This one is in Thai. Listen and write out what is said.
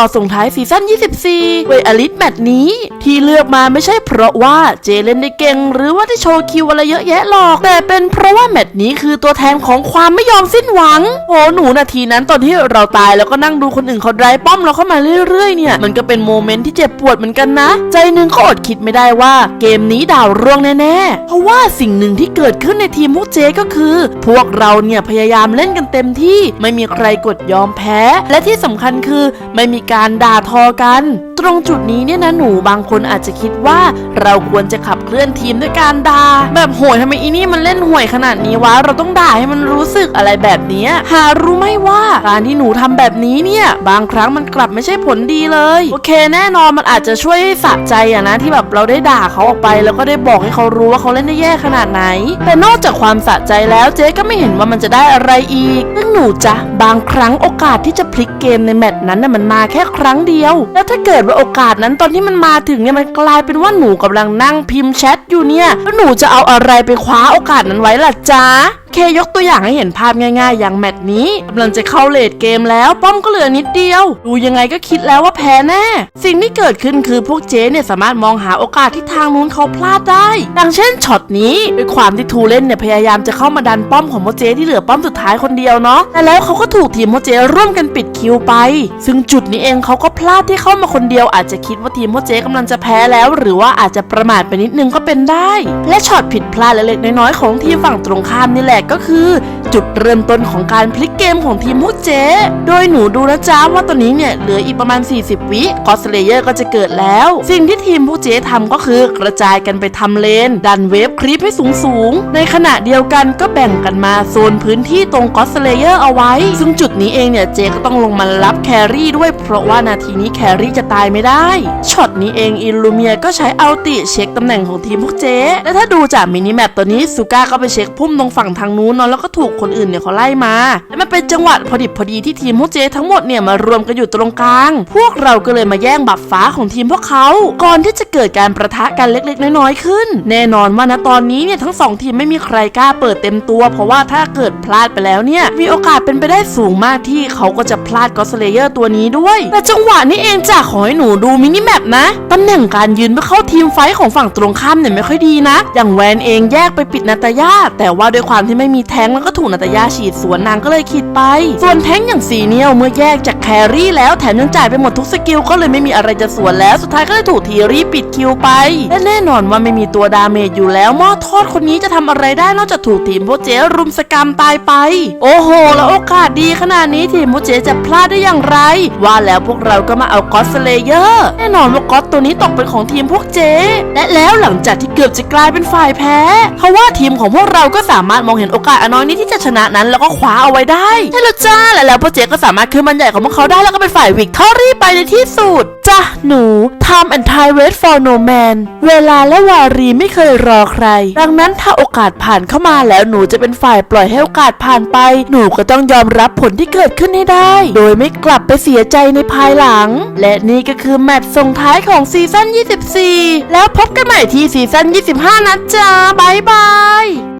อส่งท้ายซีซั่น 24ด้วยอลิสแมตช์นี้ ที่เลือกมาไม่ใช่เพราะว่าเจเล่นได้เก่ง หรือว่าได้โชว์คิวอะไรเยอะแยะหรอก แต่เป็นเพราะว่าแมตช์นี้คือตัวแทนของความไม่ยอมสิ้นหวังโอ้หนูนาทีนั้นตอนที่เราตายแล้วก็นั่งดูคนอื่นเขาไร้ป้อมเราเข้ามาเรื่อยๆเนี่ยมันก็เป็นโมเมนต์ที่เจ็บปวดเหมือนกันนะ ใจหนึ่งก็อดคิดไม่ได้ว่าเกมนี้ดาวร่วงแน่ๆเพราะว่าสิ่งหนึ่งที่เกิดขึ้นในทีมพวกเจก็คือ พวกเราเนี่ยพยายามเล่นกันเต็มที่ไม่มีใครกดยอมแพ้ และที่สำคัญคือไม่มีการด่าทอกัน รงจุดนี้เนี่ยนะหนูบางคนอาจจะคิดว่าเราควรจะขับเคลื่อนทีมด้วยการด่าแบบโหยทำไมอีนี่มันเล่นห่วยขนาดนี้วะเราต้องด่าให้มันรู้สึกอะไรแบบนี้หารู้ไหมว่าการที่หนูทำแบบนี้เนี่ยบางครั้งมันกลับไม่ใช่ผลดีเลย โอเคแน่นอนมันอาจจะช่วยให้สะใจอะนะที่แบบเราได้ด่าเขาออกไป แล้วก็ได้บอกให้เขารู้ว่าเขาเล่นได้แย่ขนาดไหน แต่นอกจากความสะใจแล้วเจ๊ก็ไม่เห็นว่ามันจะได้อะไรอีกซึ่งหนูจ๊ะบางครั้งโอกาสที่จะพลิกเกมในแมตช์นั้นน่ะมันมาแค่ครั้งเดียว แล้วถ้าเกิดว่าโอกาสนั้นตอนที่มันมาถึงเนี่ยมันกลายเป็นว่าหนูกำลังนั่งพิมพ์แชทอยู่เนี่ยแล้วหนูจะเอาอะไรไปคว้าโอกาสนั้นไว้ล่ะจ๊ะ เคยกตัวอย่างให้เห็นภาพง่ายๆ อย่างแมตช์นี้กำลังจะเข้าเลดเกมแล้ว ป้อมก็เหลือนิดเดียว ดูยังไงก็คิดแล้วว่าแพ้แน่ สิ่งที่เกิดขึ้นคือพวกเจ๊เนี่ยสามารถมองหาโอกาสที่ทางนู้นเขาพลาดได้ ดังเช่นช็อตนี้ด้วยความที่ทูเล่นเนี่ยพยายามจะเข้ามาดันป้อมของพวกเจ๊ที่เหลือป้อมสุดท้ายคนเดียวเนาะแต่แล้วเขาก็ถูกทีมพวกเจ๊ร่วมกันปิดคิวไป ซึ่งจุดนี้เองเขาก็พลาดที่เข้ามาคนเดียว อาจจะคิดว่าทีมพวกเจ๊กำลังจะแพ้แล้ว หรือว่าอาจจะประมาทไปนิดนึงก็เป็นได้ และช็อตผิดพลาดเล็กๆน้อยๆของทีมฝั่งตรงข้ามนี่แหละก็คือ จุดเริ่มต้นของการพลิกเกมของทีมพวกเจ โดยหนูดูนะจ๊ะว่าตอนนี้เนี่ยเหลืออีกประมาณ 40 วิกอสเลเยอร์ก็จะเกิดแล้ว สิ่งที่ทีมพวกเจ๊ทำก็คือกระจายกันไปทำเลน ดันเวฟคลิปให้สูงสูงๆในขณะเดียวกันก็แบ่งกันมาโซนพื้นที่ตรงกอสเลเยอร์เอาไว้ ซึ่งจุดนี้เองเนี่ยเจ๊ก็ต้องลงมารับแครี่ด้วย เพราะว่านาทีนี้แครี่จะตายไม่ได้ช็อตนี้เองอิลูเมียก็ใช้เอัลติเช็คตำแหน่งของทีมพวกเจ๊และถ้าดูจากมินิแมปตัวนี้ซูก้าก็ไปเช็คพุ่มตรงฝั่งทางนู้นเนาะแล้วก็ถูกคนนอื่นเนี่ยเขาไล่มา และมันเป็นจังหวะพอดิบพอดีที่ทีมพวกเจทั้งหมดเนี่ยมารวมกันอยู่ตรงกลาง พวกเราก็เลยมาแย่งบัฟฟ้าของทีมพวกเขา ก่อนที่จะเกิดการประทะกันเล็กๆ น้อยๆขึ้น แน่นอนว่านะตอนนี้เนี่ยทั้งสองทีมไม่มีใครกล้าเปิดเต็มตัว เพราะว่าถ้าเกิดพลาดไปแล้วเนี่ยมีโอกาสเป็นไปได้สูงมากที่เขาก็จะพลาดกอสเลเยอร์ตัวนี้ด้วยแต่จังหวะนี้เองจ้ะขอให้หนูดูมินิแมปนะตำแหน่งการยืนเพื่อเข้าทีมไฟของฝั่งตรงข้ามเนี่ยไม่ค่อยดีนะ อย่างแวนเองแยกไปปิดนาตาย่าแต่ว่าด้วยความที่ไม่มีแทงแล้วก็ถูกนาตย่าฉีดสวนนางก็เลยขีดไป ส่วนแท้งอย่างสีเนียวเมื่อแยกจากแครี่แล้วแถมยังจ่ายไปหมดทุกสกิลก็เลยไม่มีอะไรจะสวนแล้ว สุดท้ายก็เลยถูกทีรีปิดคิวไป และแน่นอนว่าไม่มีตัวดาเมจอยู่แล้วหม้อทอดคนนี้จะทำอะไรได้นอกจากถูกทีมพวกเจ๊รุมสกรรมตายไป โอ้โห แล้วโอกาสดีขนาดนี้ทีมพวกเจ๊จะพลาดได้อย่างไร ว่าแล้วพวกเราก็มาเอากอสเลเยอร์แน่นอนว่ากอสตัวนี้ตกเป็นของทีมพวกเจ๊และแล้วหลังจากที่เกือบจะกลายเป็นฝ่ายแพ้เพราะว่าทีมของพวกเราก็สามารถมองเห็นโอกาสอน้อยนิดที่จะชนะนั้นแล้วก็คว้าเอาไว้ได้ใช่แล้วจ้าและแล้วพวกเจ๊ก็สามารถขึ้นมันใหญ่ของพวกเขาได้แล้วก็เป็นฝ่ายวิกทอรี่ไปในที่สุดจ้ะหนู Time and Tide wait for no man เวลาและวารีไม่เคยรอใคร ดังนั้นถ้าโอกาสผ่านเข้ามาแล้วหนูจะเป็นฝ่ายปล่อยให้โอกาสผ่านไป หนูก็ต้องยอมรับผลที่เกิดขึ้นให้ได้ โดยไม่กลับไปเสียใจในภายหลัง และนี่ก็คือแมตช์ส่งท้ายของซีซั่น24 แล้วพบกันใหม่ที่ซีซั่น25 นะจ๊ะบายบาย